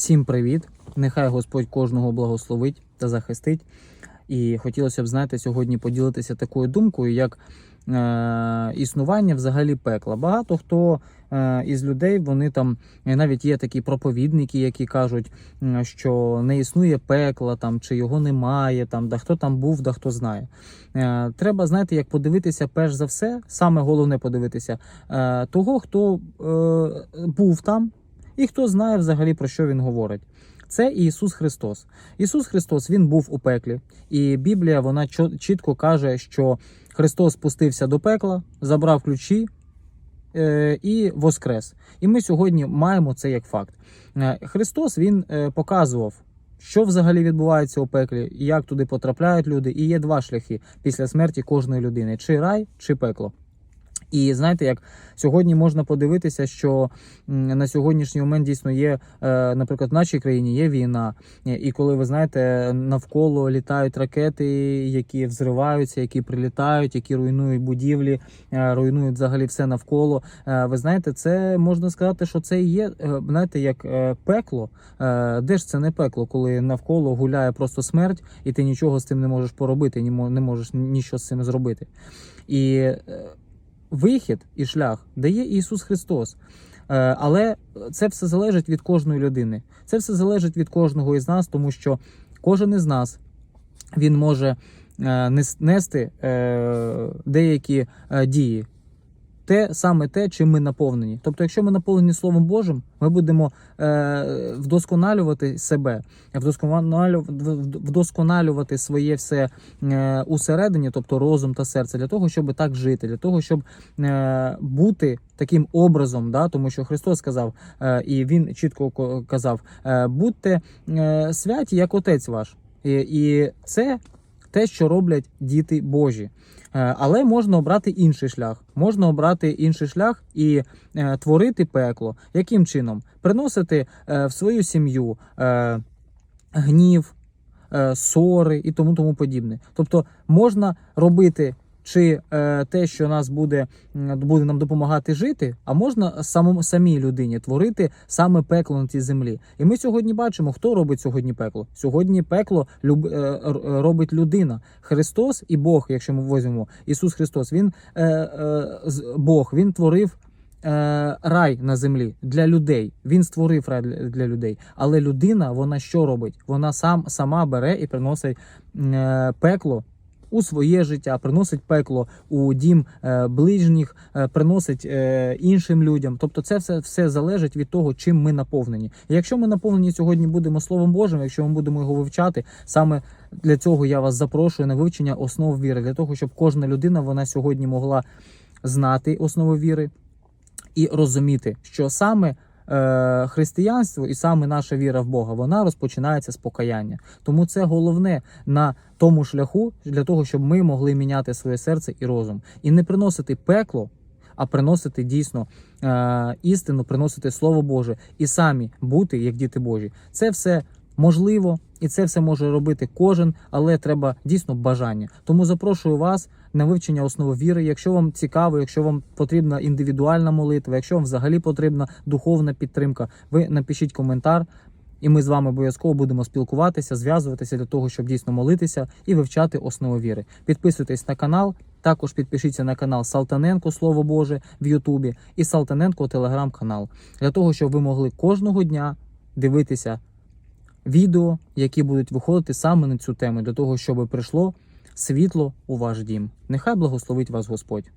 Всім привіт! Нехай Господь кожного благословить та захистить. І хотілося б, знаєте, сьогодні поділитися такою думкою, як е, існування взагалі пекла. Багато хто е, із людей, вони там е, навіть є такі проповідники, які кажуть, що не існує пекла, там чи його немає, там да хто там був, да хто знає. Е, треба, знаєте, як подивитися, перш за все, саме головне подивитися е, того, хто е, був там. І хто знає взагалі про що він говорить. Це Ісус Христос. Ісус Христос Він був у пеклі, і Біблія вона чітко каже, що Христос спустився до пекла, забрав ключі е, і воскрес. І ми сьогодні маємо це як факт. Е, Христос Він е, показував. Що взагалі відбувається у пеклі, і як туди потрапляють люди, і є два шляхи після смерті кожної людини: чи рай, чи пекло. І знаєте, як сьогодні можна подивитися, що на сьогоднішній момент дійсно є, е, наприклад, в нашій країні є війна, Е, і коли ви знаєте, навколо літають ракети, які взриваються, які прилітають, які руйнують будівлі, е, руйнують взагалі все навколо. Ви знаєте, це можна сказати, що це є, знаєте, як пекло. Де ж це не пекло, коли навколо гуляє просто смерть, і ти нічого з цим не можеш поробити, не можеш нічого з цим зробити. І вихід і шлях дає Ісус Христос. Е, Але це все залежить від кожної людини. Це все залежить від кожного із нас, тому що кожен із нас він може е, нести е, деякі дії. Те саме те, чим ми наповнені. Тобто, якщо ми наповнені Словом Божим, ми будемо е, вдосконалювати себе, вдосконалю, вдосконалювати своє все е, усередині, тобто розум та серце, для того, щоб так жити, для того, щоб е, бути таким образом, да, тому що Христос сказав, е, і Він чітко ко- казав: е, будьте е, святі, як Отець ваш. І, і це те, що роблять діти Божі. Е, Але можна обрати інший шлях. Можна обрати інший шлях і е, творити пекло. Яким чином? Приносити е, в свою сім'ю гнів, сори і тому тому подібне. Тобто можна робити чи е, те, що нас буде, буде нам допомагати жити, а можна самому самій людині творити саме пекло на цій землі. І ми сьогодні бачимо, хто робить сьогодні пекло. Сьогодні пекло люб, е, робить людина. Христос і Бог, якщо ми візьмемо Ісус Христос, Він е, е, Бог, Він творив. е, Рай на землі для людей. Він створив рай для, для людей. Але людина, вона що робить? Вона сам сама бере і приносить е, пекло у своє життя, приносить пекло у дім е, ближніх, е, приносить е, іншим людям. Тобто, це все, все залежить від того, чим ми наповнені. І якщо ми наповнені сьогодні будемо Словом Божим, якщо ми будемо його вивчати, саме для цього я вас запрошую на вивчення основ віри, для того, щоб кожна людина вона сьогодні могла знати основи віри і розуміти, що саме е, християнство і саме наша віра в Бога вона розпочинається з покаяння. Тому це головне на тому шляху для того, щоб ми могли міняти своє серце і розум, і не приносити пекло. А приносити дійсно е, істину, приносити Слово Боже і самі бути як діти Божі. Це все можливо, і це все може робити кожен, але треба дійсно бажання. Тому запрошую вас на вивчення основи віри. Якщо вам цікаво, якщо вам потрібна індивідуальна молитва, якщо вам взагалі потрібна духовна підтримка, ви напишіть коментар. І ми з вами обов'язково будемо спілкуватися, зв'язуватися для того, щоб дійсно молитися і вивчати основи віри. Підписуйтесь на канал. Також підпишіться на канал Салтаненко Слово Боже в Ютубі і Салтаненко телеграм-канал для того, щоб ви могли кожного дня дивитися відео, які будуть виходити саме на цю тему, для того, щоб прийшло світло у ваш дім. Нехай благословить вас Господь.